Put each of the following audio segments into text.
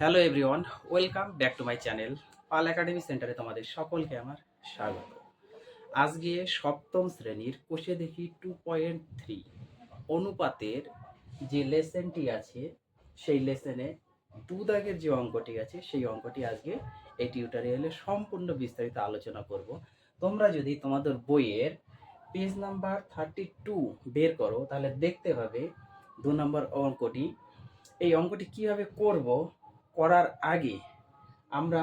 Hello everyone welcome back to my channel Pal academy সেন্টারে তোমাদের সকলকে আমার স্বাগত। আজকে সপ্তম শ্রেণির কোষে দেখি টু পয়েন্ট থ্রি অনুপাতের যে লেসেনটি আছে, সেই লেসেনে দু দাগের যে অঙ্কটি আছে, সেই অঙ্কটি আজকে এই টিউটোরিয়ালে সম্পূর্ণ বিস্তারিত আলোচনা করব। তোমরা যদি তোমাদের বইয়ের পেজ নাম্বার থার্টি টু বের করো, তাহলে দেখতে পাবে দু নম্বর অঙ্কটি। এই অঙ্কটি কীভাবে করব করার আগে আমরা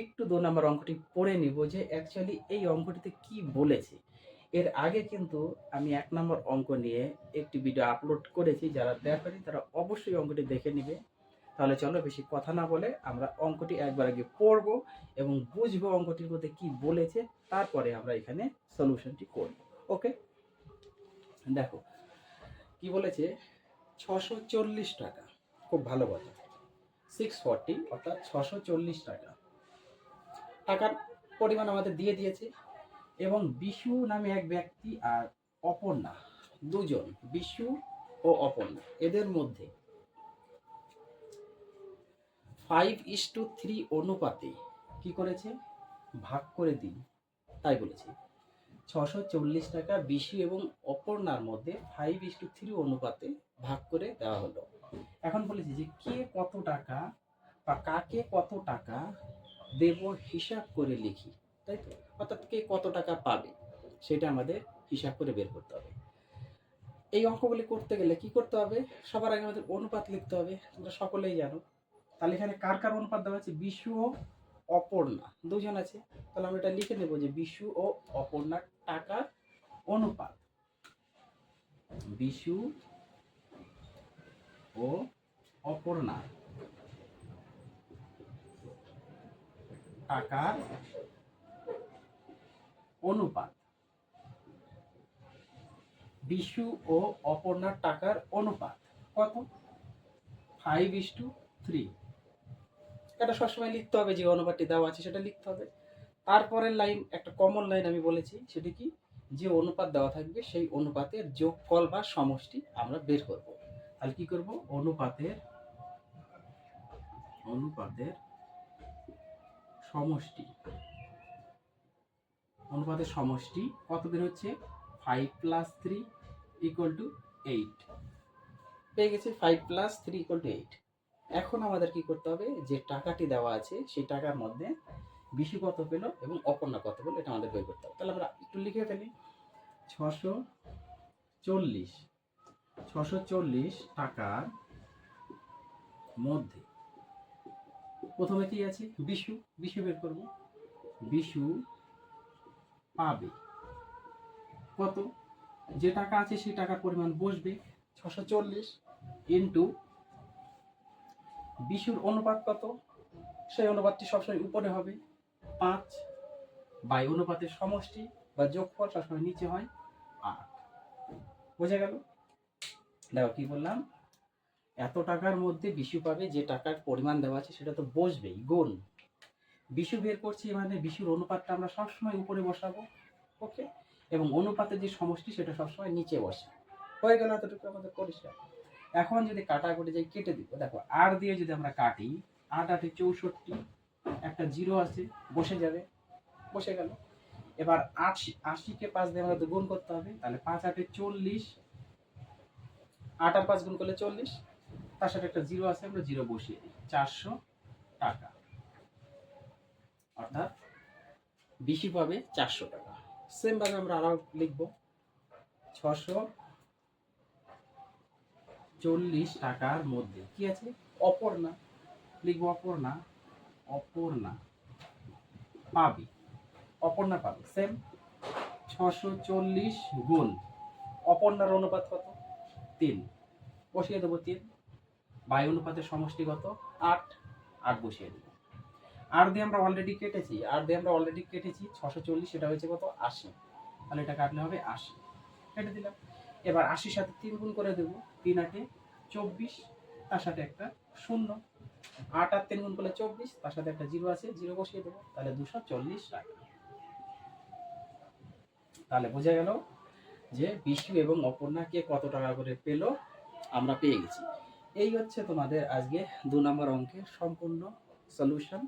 একটু দু নম্বর অঙ্কটি পড়ে নিব যে অ্যাকচুয়ালি এই অঙ্কটিতে কি বলেছে। এর আগে কিন্তু আমি এক নম্বর অঙ্ক নিয়ে একটি ভিডিও আপলোড করেছি, যারা দেখেনি তারা অবশ্যই অঙ্কটি দেখে নেবে। তাহলে চলো বেশি কথা না বলে আমরা অঙ্কটি একবার আগে পড়ব এবং বুঝব অঙ্কটির মধ্যে কি বলেছে, তারপরে আমরা এখানে সলিউশনটি করব। ওকে দেখো, কি বলেছে? ছশো টাকা। খুব ভালো কথা। সিক্স ফর্টি অর্থাৎ ছশো চল্লিশ টাকা। টাকার পরিমাণ আমাদের দিয়ে দিয়েছে এবং বিশু নামে এক ব্যক্তি আর অপর্ণা, দুজন, বিশু ও অপর্ণা, এদের মধ্যে ফাইভ ইস টু থ্রি অনুপাতে কি করেছে? ভাগ করে দিন, তাই বলেছে। ছশো চল্লিশ টাকা বিশু এবং অপর্ণার মধ্যে ফাইভ ইস টু থ্রি অনুপাতে ভাগ করে দেওয়া হলো। এখন বলেছি যে কে কত টাকা বা কাকে কত টাকা দেব হিসাব করে লিখি, তাই তো? অর্থাৎ কে কত টাকা পাবে, সেটা আমাদের হিসাব করে বের করতে হবে। এই অঙ্কগুলি করতে গেলে কি করতে হবে? সবার আগে আমাদের অনুপাত লিখতে হবে, তোমরা সকলেই জানো। তাহলে এখানে কার কার অনুপাত দেওয়া আছে? বিশু ও অপর্ণা, দুজন আছে। তাহলে আমরা এটা লিখে নেব যে বিশু ও অপর্ণা টাকার অনুপাত। বিশু ও অপর্ণা। টাকার অনুপাত। বিশু ও অপর্ণার টাকার অনুপাত। কত? ফাইভ ইস টু থ্রি এটা সবসময় লিখতে হবে যে অনুপাতটি দেওয়া আছে, সেটা লিখতে হবে। তারপরের লাইন, একটা কমন লাইন আমি বলেছি, সেটি কি? যে অনুপাত দেওয়া থাকবে, সেই অনুপাতের যোগফল বা সমষ্টি আমরা বের করব। তাহলে কি করব? অনুপাতের অনুপাতের সমষ্টি। অনুপাতের সমষ্টি কত বের হচ্ছে? Five plus three equal to eight পেয়ে গেছে five plus three equal to eight এখন আমাদের কি করতে হবে? যে টাকাটি দেওয়া আছে, সেই টাকার মধ্যে বিশু কত পেল এবং অপর্ণা কত পেল, এটা আমাদের বের করতে হবে। তাহলে আমরা একটু লিখে ফেলি। ছশো চল্লিশ। ছশো চল্লিশ টাকার মধ্যে। প্রথমে কি আছে? বিশু। বিশু বের করব। বিশু পাবে। কত? যে টাকা আছে সেই টাকার পরিমাণ বসবে ছশো চল্লিশ ইন্টু বিশুর অনুপাত কত? সেই অনুপাতটি সবসময় উপরে হবে পাঁচ বাই অনুপাতের সমষ্টি বা যোগফল সবসময় নিচে হয় আট। বোঝা গেল? দেখো কি বললাম? এত টাকার মধ্যে বিশু পাবে, যে টাকার পরিমাণ দেওয়া আছে সেটা তো বসবেই গুণ বিশু বের করছি মানে বিশুর অনুপাতটা আমরা সবসময় উপরে বসাবো, ওকে? এবং অনুপাতের যে সমষ্টি সেটা সবসময় নিচে বসে। হয়ে গেল এতটুকু আমাদের পরিষ্কার। এখন যদি কাটা কাটাকুটি যাই কেটে দিব। দেখো, আর দিয়ে যদি আমরা কাটি, আট আটে চৌষট্টি, একটা জিরো আছে, বসে যাবে, বসে গেল। এবার আশি আশিকে পাঁচ দিয়ে আমাদের গুণ করতে হবে, তাহলে পাঁচ আটে চল্লিশ আট আর পাঁচ গুণ করলে চল্লিশ। তার সাথে একটা জিরো আছে, আমরা জিরো বসিয়ে দিই। চারশো টাকা। অর্থাৎ বেশি পাবে চারশো টাকা। সেম ভাবে আমরা আরও লিখব। ছশো চল্লিশ টাকার মধ্যে। কি আছে? অপর্ণা। লিখব অপর্ণা। অপর্ণা পাবে। অপর্ণা পাবে। সেম ছশো চল্লিশ গুণ। অপর্ণার অনুপাত কত? তিন। বসিয়ে দেবো তিন। বায়ু অনুপাতের সমষ্টি কত? আট। আট বসিয়ে দেবো। আর দিয়ে আমরা অলরেডি কেটেছি। আর দিয়ে আমরা অলরেডি কেটেছি ছশো চল্লিশ এটা হয়েছে কত? আশি। তাহলে এটা কাটলে হবে আশি। কেটে দিলাম। এবার আশির সাথে তিন গুণ করে দেবো। তিন আটে চব্বিশ, তার সাথে একটা শূন্য। আট আর তিন গুণ করলে চব্বিশ, তার সাথে একটা জিরো আছে, জিরো বসিয়ে দেবো। তাহলে দুশো চল্লিশ টাকা তাহলে বোঝা গেল? যে বিশু এবং অপর্ণাকে কত টাকা করে পেল, আমরা পেয়ে গেছি। এই হচ্ছে তোমাদের আজকে দু নম্বর অঙ্কের সম্পূর্ণ সলিউশন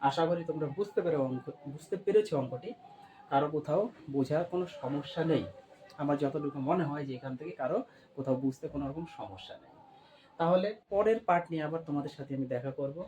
আশা করি তোমরা বুঝতে পেরে অঙ্ক, বুঝতে পেরেছ অঙ্কটি। কারও কোথাও বোঝার কোনো সমস্যা নেই। আমার যতটুকু মনে হয় যে এখান থেকে কারও কোথাও বুঝতে কোনো রকম সমস্যা নেই। তাহলে পরের পার্ট নিয়ে আবার তোমাদের সাথে আমি দেখা করব।